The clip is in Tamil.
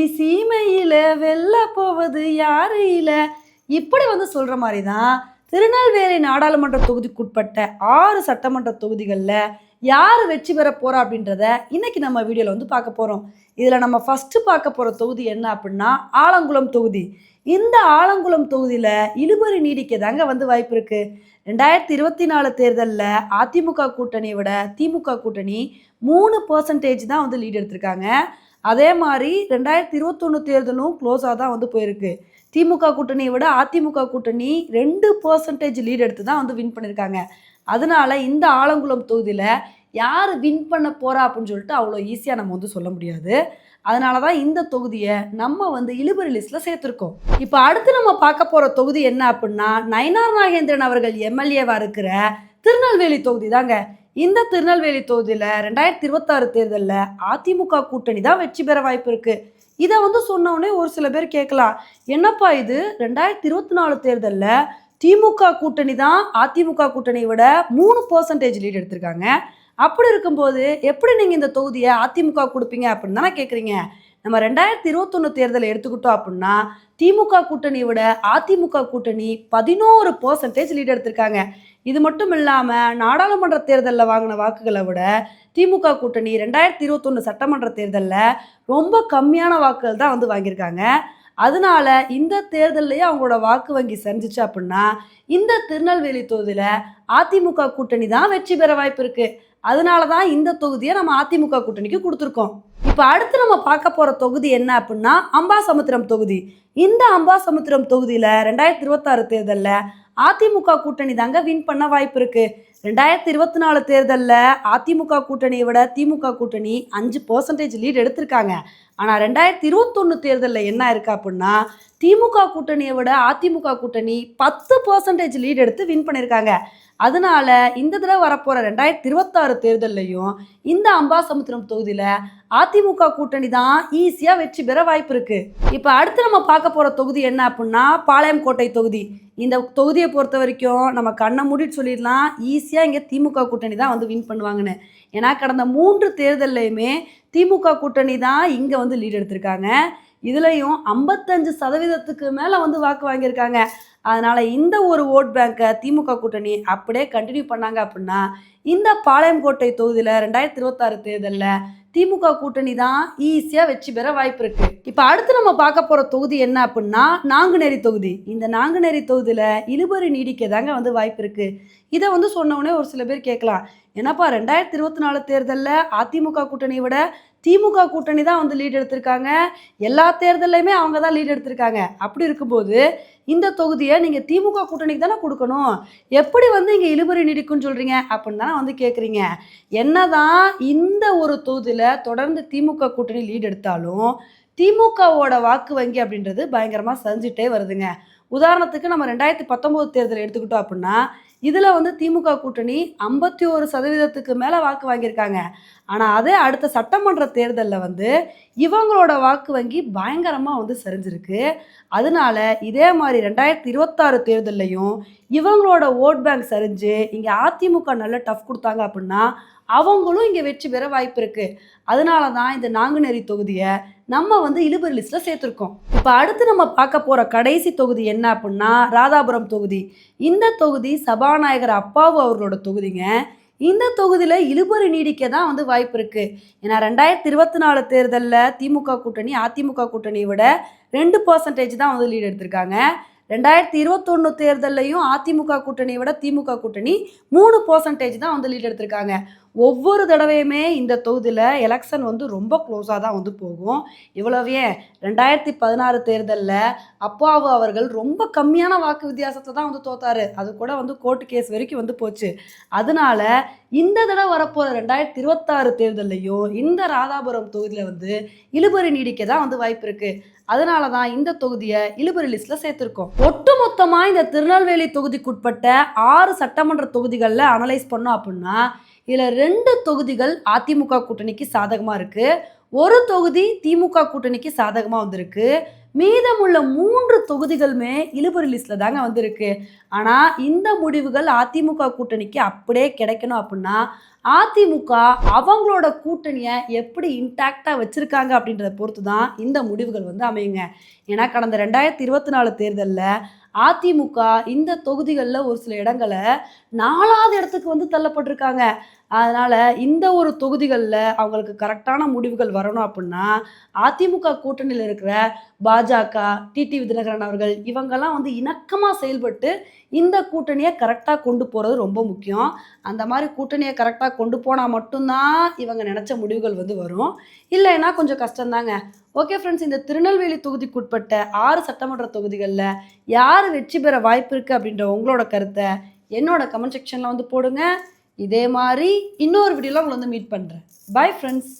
திருநெல்வேலி சீமையில வெல்ல போவது யாரு இல்ல? இப்படி வந்து சொல்ற மாதிரி தான் திருநெல்வேலி நாடாளுமன்ற தொகுதிக்குட்பட்ட ஆறு சட்டமன்ற தொகுதிகளில் யார் வெற்றி பெற போறா அப்படின்றத இன்னைக்கு நம்ம வீடியோவில் வந்து பார்க்க போகிறோம் இதில் நம்ம ஃபஸ்ட்டு பார்க்க போகிற தொகுதி என்ன அப்படின்னா ஆலங்குளம் தொகுதி. இந்த ஆலங்குளம் தொகுதியில் இழுபறி நீடிக்க தாங்க வந்து வாய்ப்பு இருக்கு. ரெண்டாயிரத்தி இருபத்தி நாலு தேர்தலில் அதிமுக கூட்டணியை விட திமுக கூட்டணி மூணு பர்சன்டேஜ் தான் வந்து லீட் எடுத்திருக்காங்க. அதே மாதிரி ரெண்டாயிரத்தி இருபத்தொன்று தேர்தலும் க்ளோஸாக தான் வந்து போயிருக்கு. திமுக கூட்டணியை விட அதிமுக கூட்டணி ரெண்டு பர்சன்டேஜ் லீட் எடுத்து தான் வந்து வின் பண்ணியிருக்காங்க அதனால இந்த ஆலங்குளம் தொகுதியில் யார் வின் பண்ண போகிறா அப்படின்னு சொல்லிட்டு அவ்வளோ ஈஸியாக நம்ம வந்து சொல்ல முடியாது. அதனால தான் இந்த தொகுதியை நம்ம வந்து இழுபறி லிஸ்ட்டில் சேர்த்துருக்கோம். இப்போ அடுத்து நம்ம பார்க்க போகிற தொகுதி என்ன அப்படின்னா நயனார் நாகேந்திரன் அவர்கள் எம்எல்ஏவாக இருக்கிற திருநெல்வேலி தொகுதி தாங்க. இந்த திருநெல்வேலி தொகுதியில் ரெண்டாயிரத்தி இருபத்தாறு தேர்தலில் அதிமுக கூட்டணி தான் வெற்றி பெற வாய்ப்பு இருக்கு. இதை வந்து சொன்ன ஒரு சில பேர் கேட்கலாம் என்னப்பா இது? ரெண்டாயிரத்தி இருபத்தி நாலு தேர்தலில் திமுக கூட்டணி தான் அதிமுக கூட்டணியை விட மூணு பர்சன்டேஜ் லீட் எடுத்திருக்காங்க. அப்படி இருக்கும்போது எப்படி நீங்கள் இந்த தொகுதியை அதிமுக கொடுப்பீங்க? அப்படின்னு தானே கேட்குறீங்க நம்ம ரெண்டாயிரத்தி இருபத்தொன்று தேர்தலை எடுத்துக்கிட்டோம் அப்படின்னா திமுக கூட்டணியை விட அதிமுக கூட்டணி பதினோரு பர்சன்டேஜ் லீட் எடுத்திருக்காங்க. இது மட்டும் இல்லாமல் நாடாளுமன்ற தேர்தலில் வாங்கின வாக்குகளை விட திமுக கூட்டணி ரெண்டாயிரத்தி இருபத்தொன்று சட்டமன்ற தேர்தலில் ரொம்ப கம்மியான வாக்குகள் தான் வந்து வாங்கியிருக்காங்க. அதனால இந்த தேர்தல்லையே அவங்களோட வாக்கு வங்கி சரிஞ்சிச்சு அப்படின்னா இந்த திருநெல்வேலி தொகுதியில் அதிமுக கூட்டணி தான் வெற்றி பெற வாய்ப்பு இருக்கு. அதனால தான் இந்த தொகுதியை நம்ம அதிமுக கூட்டணிக்கு கொடுத்துருக்கோம். இப்போ அடுத்து நம்ம பார்க்க போகிற தொகுதி என்ன அப்படின்னா அம்பாசமுத்திரம் தொகுதி. இந்த அம்பாசமுத்திரம் தொகுதியில் ரெண்டாயிரத்தி இருபத்தாறு தேர்தலில் அதிமுக கூட்டணி தாங்க வின் பண்ண வாய்ப்பு இருக்குது ரெண்டாயிரத்தி இருபத்தி நாலு தேர்தலில் அதிமுக கூட்டணியை விட திமுக கூட்டணி அஞ்சு பர்சன்டேஜ் லீட் எடுத்திருக்காங்க. ஆனால் ரெண்டாயிரத்தி இருபத்தொன்று தேர்தலில் என்ன இருக்கா அப்படின்னா திமுக கூட்டணியை விட அதிமுக கூட்டணி பத்து பர்சன்டேஜ் லீட் எடுத்து வின் பண்ணியிருக்காங்க அதனால இந்த தடவை வரப்போகிற ரெண்டாயிரத்தி இருபத்தாறு தேர்தல்லையும் இந்த அம்பாசமுத்திரம் தொகுதியில் அதிமுக கூட்டணி தான் ஈஸியாக வெற்றி பெற வாய்ப்பு இருக்குது இப்போ அடுத்து நம்ம பார்க்க போகிற தொகுதி என்ன அப்படின்னா பாளையங்கோட்டை தொகுதி. இந்த தொகுதியை பொறுத்த வரைக்கும் நம்ம கண்ணை மூடிட்டு சொல்லிடலாம். ஈஸி ஈஸியாக இங்கே திமுக கூட்டணி தான் வந்து வின் பண்ணுவாங்கன்னு. ஏன்னா கடந்த மூன்று தேர்தல்லையுமே திமுக கூட்டணி தான் இங்கே வந்து லீட் எடுத்திருக்காங்க. இதுலேயும் ஐம்பத்தஞ்சு சதவீதத்துக்கு மேலே வந்து வாக்கு வாங்கியிருக்காங்க. அதனால் இந்த ஒரு ஓட் பேங்க்கை திமுக கூட்டணி அப்படியே கண்டினியூ பண்ணாங்க அப்படின்னா இந்த பாளையங்கோட்டை தொகுதியில் ரெண்டாயிரத்தி இருபத்தாறு தேர்தலில் திமுக கூட்டணி தான் ஈஸியாக வெற்றி பெற வாய்ப்பு இருக்கு. இப்போ அடுத்து நம்ம பார்க்க போகிற தொகுதி என்ன அப்படின்னா நாங்குநேரி தொகுதி. இந்த நாங்குநேரி தொகுதியில் இழுபறி நீடிக்க தாங்க வந்து வாய்ப்பு இருக்கு. இதை வந்து சொன்னவுடனே ஒரு சில பேர் கேட்கலாம் என்னப்பா ரெண்டாயிரத்தி இருபத்தி நாலு தேர்தலில் அதிமுக கூட்டணியை விட திமுக கூட்டணி தான் வந்து லீட் எடுத்திருக்காங்க. எல்லா தேர்தல்லையுமே அவங்க தான் லீட் எடுத்திருக்காங்க. அப்படி இருக்கும்போது இந்த தொகுதியை நீங்கள் திமுக கூட்டணிக்கு தானே கொடுக்கணும். எப்படி வந்து இங்கே இழுபறி நீடிக்கும்னு சொல்கிறீங்க அப்படின்னு தானே வந்து கேட்குறீங்க என்னதான் இந்த ஒரு தொகுதியில் தொடர்ந்து திமுக கூட்டணி லீட் எடுத்தாலும் திமுகவோட வாக்கு வங்கி அப்படின்றது பயங்கரமாக சரிஞ்சிட்டே வருதுங்க. உதாரணத்துக்கு நம்ம ரெண்டாயிரத்தி பத்தொம்போது தேர்தல் எடுத்துக்கிட்டோம் அப்படின்னா இதில் வந்து திமுக கூட்டணி ஐம்பத்தி ஒரு சதவீதத்துக்கு மேலே வாக்கு வாங்கியிருக்காங்க. ஆனால் அதே அடுத்த சட்டமன்ற தேர்தலில் வந்து இவங்களோட வாக்கு வங்கி பயங்கரமாக வந்து செறிஞ்சிருக்கு அதனால இதே மாதிரி ரெண்டாயிரத்தி இருபத்தாறு தேர்தல்லையும் இவங்களோட ஓட் பேங்க் சரிஞ்சு இங்கே அதிமுக நல்ல டஃப் கொடுத்தாங்க அப்படின்னா அவங்களும் இங்கே வெற்றி பெற வாய்ப்பு இருக்குது அதனால தான் இந்த நாங்குநேரி தொகுதியை நம்ம வந்து இழுபறி லிஸ்ட்டில் சேர்த்துருக்கோம். இப்போ அடுத்து நம்ம பார்க்க போகிற கடைசி தொகுதி என்ன அப்படின்னா ராதாபுரம் தொகுதி. இந்த தொகுதி சபாநாயகர் அப்பாவு அவர்களோட தொகுதிங்க. இந்த தொகுதியில் இழுபறி நீடிக்க தான் வந்து வாய்ப்பு இருக்குது ஏன்னா ரெண்டாயிரத்தி இருபத்தி நாலு தேர்தலில் திமுக கூட்டணி அதிமுக கூட்டணியை விட ரெண்டு பர்சன்டேஜ் தான் வந்து லீடு எடுத்திருக்காங்க. ரெண்டாயிரத்தி இருபத்தொன்று தேர்தல்லையும் அதிமுக கூட்டணியை விட திமுக கூட்டணி மூணு பர்சன்டேஜ் தான் வந்து லீட் எடுத்திருக்காங்க. ஒவ்வொரு தடவையுமே இந்த தொகுதியில் எலெக்ஷன் வந்து ரொம்ப க்ளோஸாக தான் வந்து போகும். இவ்வளவே ரெண்டாயிரத்தி பதினாறு தேர்தலில் அப்பாவு அவர்கள் ரொம்ப கம்மியான வாக்கு வித்தியாசத்தை தான் வந்து தோத்தாரு. அது கூட வந்து கோர்ட்டு கேஸ் வரைக்கும் வந்து போச்சு. அதனால இந்த தடவை வரப்போகிற ரெண்டாயிரத்தி இருபத்தாறு தேர்தல்லையும் இந்த ராதாபுரம் தொகுதியில் வந்து இழுபறி நீடிக்க தான் வந்து வாய்ப்பு இருக்குது அதனால தான் இந்த தொகுதியை இழுபறி லிஸ்ட்டில் சேர்த்துருக்கோம். ஒட்டுமொத்தமாக இந்த திருநெல்வேலி தொகுதிக்குட்பட்ட ஆறு சட்டமன்ற தொகுதிகளில் அனலைஸ் பண்ணோம் அப்படின்னா இதில் ரெண்டு தொகுதிகள் அதிமுக கூட்டணிக்கு சாதகமாக இருக்குது ஒரு தொகுதி திமுக கூட்டணிக்கு சாதகமாக வந்திருக்கு. மீதமுள்ள மூன்று தொகுதிகளுமே இழுபறி லிஸ்ட்டில் தாங்க வந்திருக்கு. ஆனால் இந்த முடிவுகள் அதிமுக கூட்டணிக்கு அப்படியே கிடைக்கணும் அப்படின்னா அதிமுக அவங்களோட கூட்டணியை எப்படி இன்டாக்டாக வச்சுருக்காங்க அப்படின்றத பொறுத்து தான் இந்த முடிவுகள் வந்து அமையுங்க. ஏன்னா கடந்த ரெண்டாயிரத்தி இருபத்தி நாலு தேர்தலில் அதிமுக இந்த தொகுதிகளில் ஒரு சில இடங்களை நாலாவது இடத்துக்கு வந்து தள்ளப்பட்டிருக்காங்க. அதனால் இந்த ஒரு தொகுதிகளில் அவங்களுக்கு கரெக்டான முடிவுகள் வரணும் அப்படின்னா அதிமுக கூட்டணியில் இருக்கிற பாஜக டிடி விதிநகரன் அவர்கள் இவங்கெல்லாம் வந்து இணக்கமாக செயல்பட்டு இந்த கூட்டணியை கரெக்டாக கொண்டு போகிறது ரொம்ப முக்கியம். அந்த மாதிரி கூட்டணியை கரெக்டாக கொண்டு போனால் மட்டும்தான் இவங்க நினச்ச முடிவுகள் வந்து வரும். இல்லைன்னா கொஞ்சம் கஷ்டம்தாங்க. ஓகே ஃப்ரெண்ட்ஸ் இந்த திருநெல்வேலி தொகுதிக்குட்பட்ட ஆறு சட்டமன்ற தொகுதிகளில் யார் வெற்றி பெற வாய்ப்பு இருக்குது அப்படின்ற உங்களோட கருத்தை என்னோட கமெண்ட் செக்ஷனில் வந்து போடுங்க. இதே மாதிரி இன்னொரு வீடியோவில் உங்களை வந்து மீட் பண்ணுறேன் பை ஃப்ரெண்ட்ஸ்